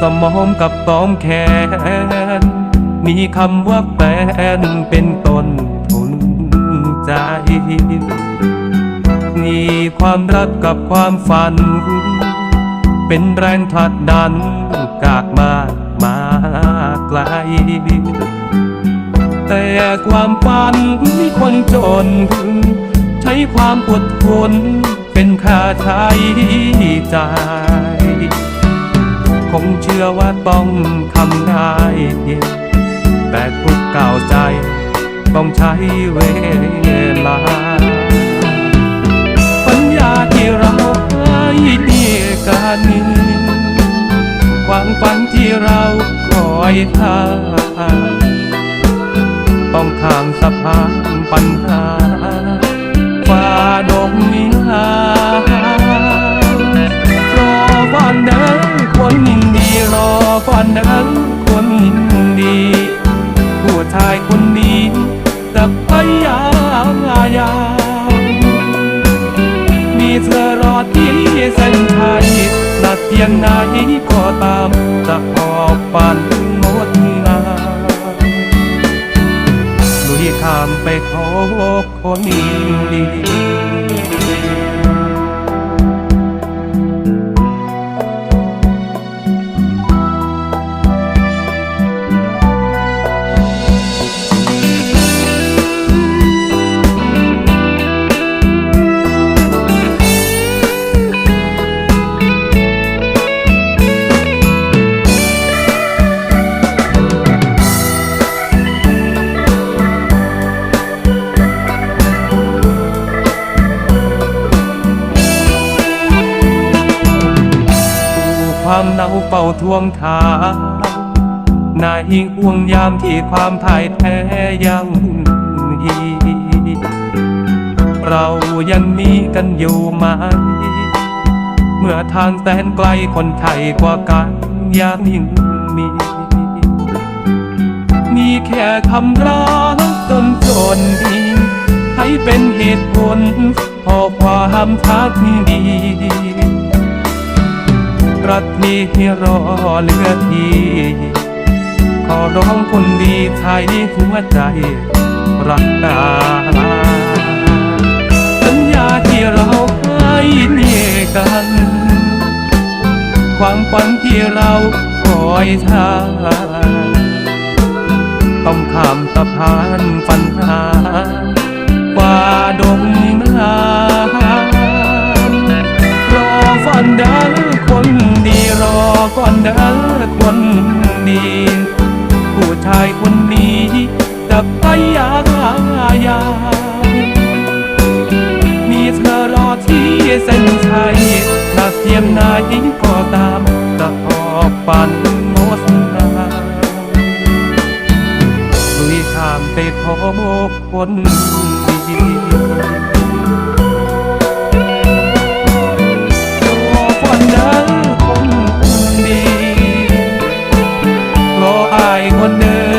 สมองกับตอมแขน มีคำว่าแฟนเป็นต้นทุนใจ มีความรักกับความฝัน เป็นแรงผลักดันกากมามาไกล แต่ความฝันคนจน ใช้ความอดทนเป็นค่าใช้จ่าย คงเชื่อว่าต้องทำได้แต่ทุกก้าวใจ ต้องใช้เวลาปัญญาที่เราให้ดีกันความฝันที่เราคอยท่าต้องข้ามสะพานปัญหา ชายคนนี้จะพยายามมีเธอรอที่เส้นชัยนักเพียงไหนก็ตามจะออกปันหมดงานลุยข้ามไปขอคนดี ความเนาเป่าทวงทางในห่วงยามที่ความพ่ายแพ้ยังยีเรายังมีกันอยู่ไหม เมื่อทางแสนไกลคนไทยกว่ากันยังมี มีแค่คำร้องจนจนดีให้เป็นเหตุผลพอความทักดี รักที่รอเลือทีขอร้องคนดีไทยหัวใจ รักดาสัญญาที่เราให้เนี่ยกัน ความฝันที่เราคอยท่าต้องข้ามสะพานปัญหาฝ่าดง ก่อนเดินคนดีผู้ชายคนนี้จะพยายามมีเธอรอที่เส้นชัยถ้าเทียมไหนก็ตามจะออกปันโมสนาลุยข้ามไปขอคน คนหนึ่ง